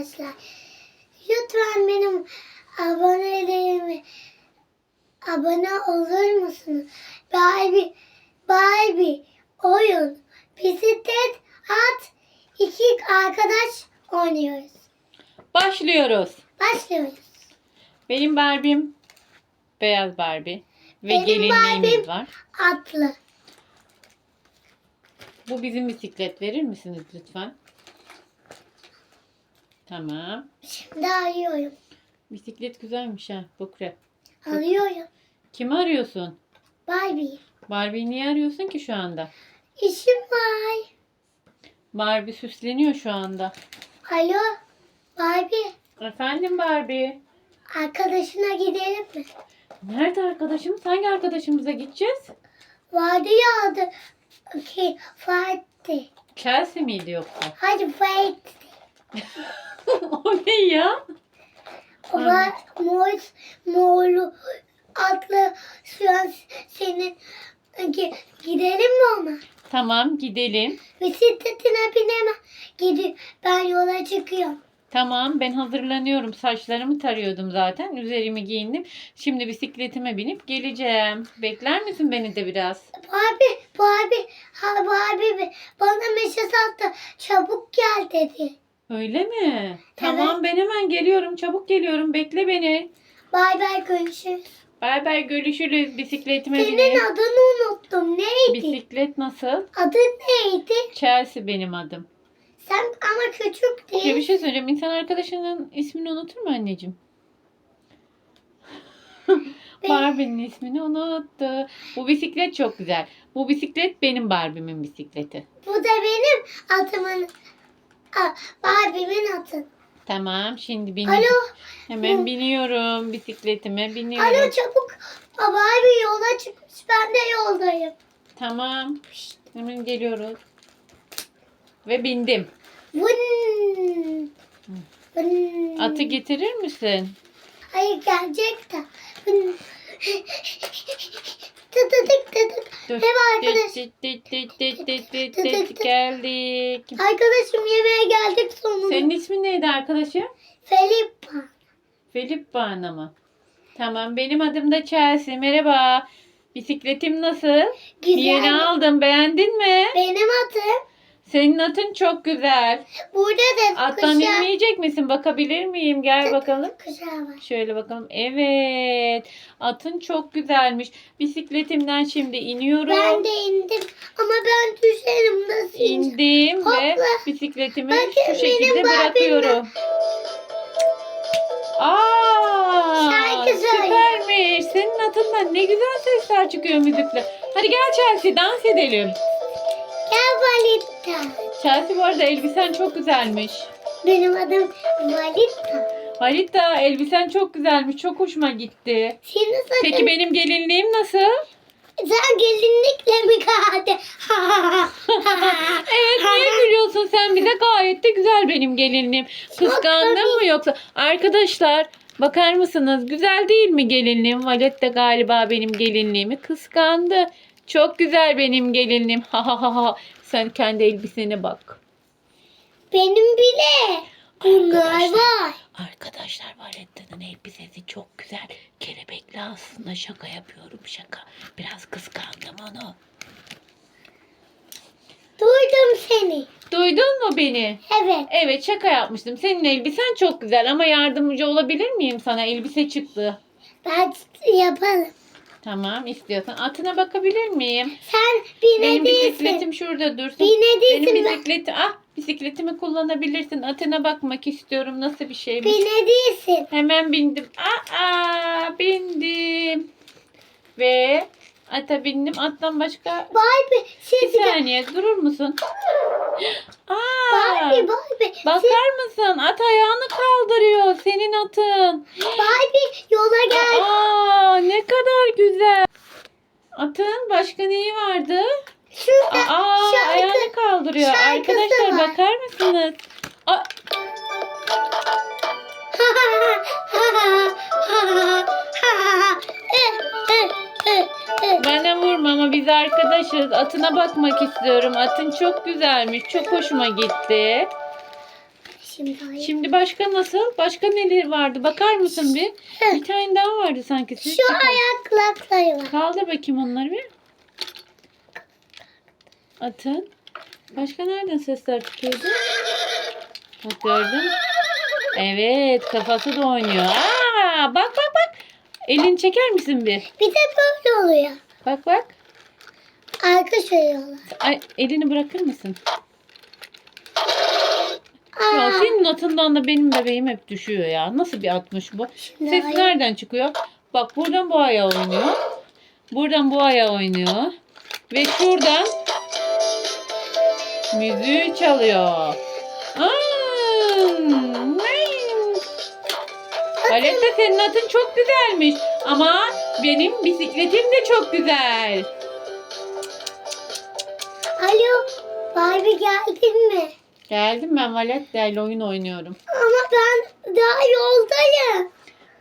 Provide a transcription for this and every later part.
arkadaşlar. Lütfen benim abonelerime abone olur musunuz? Barbie, Barbie oyun, bisiklet, at, iki arkadaş oynuyoruz. Başlıyoruz. Başlıyoruz. Benim Barbie'm beyaz Barbie ve Benim gelinliğimiz Barbie'm- var. Atlı. Bu bizim bisiklet verir misiniz lütfen? Tamam. Şimdi arıyorum. Bisiklet güzelmiş ha. Bukre. Arıyorum. Kimi arıyorsun? Barbie. Barbie'yi niye arıyorsun ki şu anda? İşim var. Barbie süsleniyor şu anda. Alo. Barbie. Efendim Barbie. Arkadaşına gidelim mi? Nerede arkadaşımız? Hangi arkadaşımıza gideceğiz? Vardı ya adı. Ki Fatih. Chelsea miydi yoksa? Hadi Fatih. o ne ya? O var mor, morlu atlı şu an senin Gi- gidelim mi ona? Tamam gidelim. Bisikletine binemem. Gidi ben yola çıkıyorum. Tamam ben hazırlanıyorum. Saçlarımı tarıyordum zaten. Üzerimi giyindim. Şimdi bisikletime binip geleceğim. Bekler misin beni de biraz? Barbie, ha Barbie be- bana mesaj attı. Çabuk gel dedi. Öyle mi? Tamam ben hemen geliyorum. Çabuk geliyorum. Bekle beni. Bay bay görüşürüz. Bay bay görüşürüz. Bisikletime Senin bineyim. adını unuttum. Neydi? Bisiklet nasıl? Adın neydi? Chelsea benim adım. Sen ama küçük Ya bir değil. şey söyleyeceğim. İnsan arkadaşının ismini unutur mu anneciğim? Barbie'nin ismini unuttu. Bu bisiklet çok güzel. Bu bisiklet benim Barbie'min bisikleti. Bu da benim adımın. A, Barbie'min adı. Tamam şimdi bin. Alo. Hemen biniyorum. Bisikletime biniyorum. Alo çabuk. Aa, Barbie yola çıkmış. Ben de yoldayım. Tamam. Hemen geliyoruz. Ve bindim. Vın. Vın. Atı getirir misin? Hayır gelecek de. Vın. Tıtıdık tıtık. Dur. Merhaba arkadaş. Geldik. Arkadaşım yemeğe geldik sonunda. Senin ismin neydi arkadaşım? Felipa. Filip Bana mı? Tamam benim adım da Chelsea. Merhaba. Bisikletim nasıl? Güzel. Yeni aldım. Beğendin mi? Benim adım. Senin atın çok güzel. Burada da Attan kuşağı, inmeyecek misin? Bakabilir miyim? Gel bakalım. kuşağı var. Şöyle bakalım. Evet. Atın çok güzelmiş. Bisikletimden şimdi iniyorum. Ben de indim ama ben düşerim nasıl? İndim ve Hopla. bisikletimi Bakın şu şekilde bırakıyorum. Aa, Şarkı süpermiş. Senin atından ne güzel sesler çıkıyor müzikle. Hadi gel Chelsea dans edelim. Gel Valita. Chelsea bu arada elbisen çok güzelmiş. Benim adım Valita. Harita elbisen çok güzelmiş. Çok hoşuma gitti. Senin adın... Peki benim gelinliğim nasıl? Sen gelinlikle mi kaldın? Evet niye gülüyorsun sen bize gayet de güzel benim gelinliğim. Kıskandın mı yoksa? Arkadaşlar bakar mısınız güzel değil mi gelinliğim? Valet de galiba benim gelinliğimi kıskandı. Çok güzel benim gelinliğim. Ha ha ha ha. Sen kendi elbisene bak. Benim bile. Bunlar var. Arkadaşlar Valetta'nın elbisesi çok güzel. Kelebekli aslında şaka yapıyorum şaka. Biraz kıskandım onu. Duydum seni. Duydun mu beni? Evet. Evet şaka yapmıştım. Senin elbisen çok güzel ama yardımcı olabilir miyim sana? Elbise çıktı. Ben yapalım. Tamam istiyorsan. Atına bakabilir miyim? Sen Benim bisikletim şurada dursun. Binediysin. Benim ben- bisikleti ah bisikletimi kullanabilirsin. Atına bakmak istiyorum. Nasıl bir şeymiş? Binediysin. Hemen bindim. Aa bindim. Ve ata bindim. Attan başka Barbie. bir Siz saniye durur musun? Aa, Barbie, Barbie. bakar mısın? At ayağını kaldırıyor. Senin atın. Barbie yola gel. Aa ne kadar güzel. Atın başka neyi vardı? Şurada Aa şarkı- ayağını kaldırıyor. şarkısı Arkadaşlar var. bakar mısınız? Aa, biz arkadaşız. Atına bakmak istiyorum. Atın çok güzelmiş. Çok hoşuma gitti. şimdi. Şimdi başka nasıl? Başka neler vardı? Bakar mısın bir? Bir tane daha vardı sanki. Siz Şu çıkar- ayaklıkları var. Kaldır bakayım onları bir. Atın. Başka nereden sesler çıkıyordu? Bak gördün. Evet kafası da oynuyor. Aa, bak bak bak. Elini çeker misin bir? Bir de böyle oluyor. Bak bak. Arka söylüyorlar. Ay, elini bırakır mısın? Ya Aa, senin atından da benim bebeğim hep düşüyor ya. Nasıl bir atmış bu? Şimdi Ses hayır. nereden çıkıyor? Bak buradan bu ayağı oynuyor. Buradan bu ayağı oynuyor. Ve şuradan müziği çalıyor. Hmm, Aletta senin atın çok güzelmiş. Ama benim bisikletim de çok güzel. Barbie geldin mi? Geldim ben Valetta ile oyun oynuyorum. Ama ben daha yoldayım.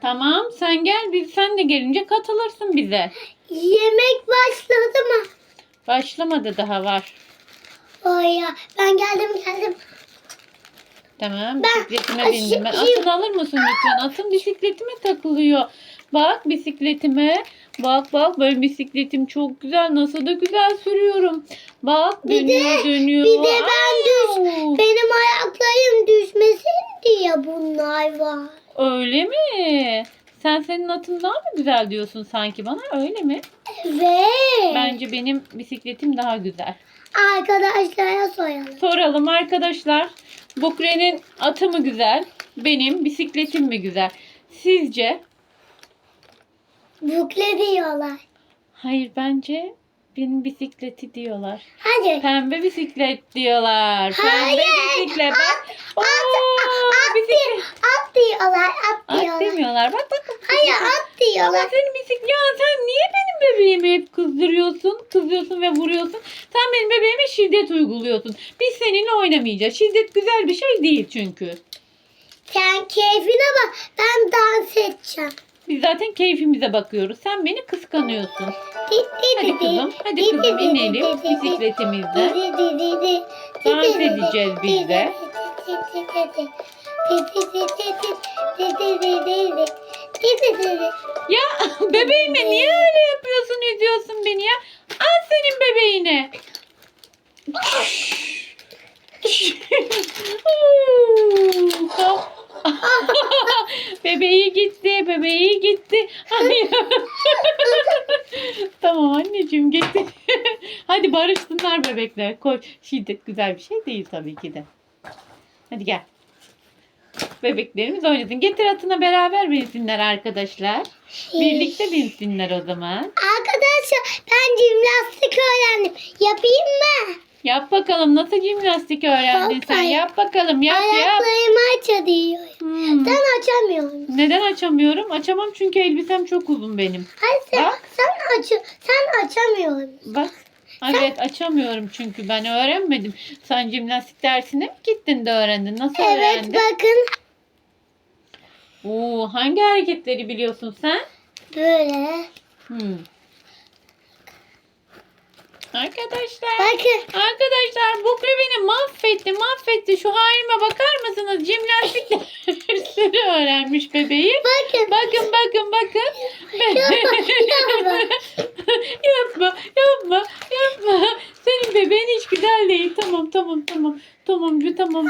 Tamam sen gel biz sen de gelince katılırsın bize. Yemek başladı mı? Başlamadı daha var. Oy ya. Ben geldim geldim. Tamam Ben- bisikletime bindim. Ben atın alır mısın lütfen? Atın bisikletime takılıyor. Bak bisikletime. Bak bak böyle bisikletim çok güzel. Nasıl da güzel sürüyorum. Bak Bir de- dönüyor dönüyor. Bir de ben düş. Benim ayaklarım düşmesin diye bunlar var. Öyle mi? Sen senin atın daha mı güzel diyorsun sanki bana öyle mi? Evet. Bence benim bisikletim daha güzel. Arkadaşlara soralım. Soralım arkadaşlar. Bukre'nin atı mı güzel? Benim bisikletim mi güzel? Sizce? Bukle diyorlar. Hayır bence benim bisikleti diyorlar. Hadi. Pembe bisiklet diyorlar. Pembe Hayır. bisiklet. Bak. Oo, At, bisiklet. at diyorlar. At At diyorlar. demiyorlar. Bak bak. bak. Hayır at Ama diyorlar. senin bisiklet. Ya sen niye benim bebeğimi hep kızdırıyorsun? Kızıyorsun ve vuruyorsun. Sen benim bebeğime şiddet uyguluyorsun. Biz seninle oynamayacağız. Şiddet güzel bir şey değil çünkü. Sen keyfine bak. Ben dans edeceğim. Biz zaten keyfimize bakıyoruz. Sen beni kıskanıyorsun. Di, di, Hadi di, kızım. di. Hadi Di, kızım inelim bisikletimizde. Dans edeceğiz biz de. Ya bebeğime niye öyle yapıyorsun üzüyorsun beni ya? Al senin bebeğine. bebeği gitti, bebeği gitti. Ay. tamam anneciğim gitti. Hadi barışsınlar bebekler. Koy. Şiddet güzel bir şey değil tabii ki de. Hadi gel. Bebeklerimiz oynasın. Getir atına beraber binsinler arkadaşlar. Birlikte binsinler o zaman. Arkadaşlar ben jimnastik öğrendim. Yapayım mı? Yap bakalım nasıl jimnastik öğrendin sen? Yap bakalım yap yap. Ayaklarımı açabiliyorum. Hmm. Ben açamıyorum. Neden açamıyorum? Açamam çünkü elbisem çok uzun benim. Hayır sen, Bak. sen, aç, sen açamıyorsun. Bak. Evet açamıyorum çünkü ben öğrenmedim. Sen jimnastik dersine mi gittin de öğrendin? Nasıl Evet öğrendin? bakın Oo, hangi hareketleri biliyorsun sen? böyle. Hmm. Arkadaşlar. Bakın Arkadaşlar Bukre beni mahvetti mahvetti. Şu halime bakar mısınız? Jimnastik dersleri öğrenmiş bebeğim. bakın. Bakın bakın bakın. Yapma, yapma. yapma yapma yapma. Senin bebeğin hiç güzel değil. Tamam tamam tamam. Tamam tamam. tamam.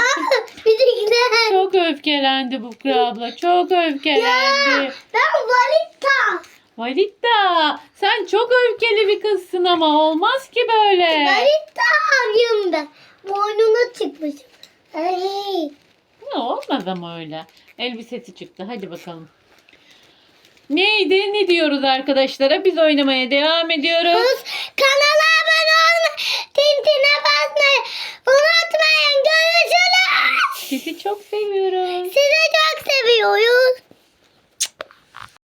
Bir de güzel. Çok öfkelendi Bukre abla. Çok öfkelendi. Ben valita. Marita sen çok öfkeli bir kızsın ama olmaz ki böyle. Marita abim ben. Boynuna çıkmış. Ay. Ne olmaz ama öyle. Elbisesi çıktı. Hadi bakalım. Neydi ne diyoruz arkadaşlara? Biz oynamaya devam ediyoruz. Kız, kanala abone olmayı, tintine basmayı unutmayın. Görüşürüz. Sizi çok seviyoruz. Sizi çok seviyoruz.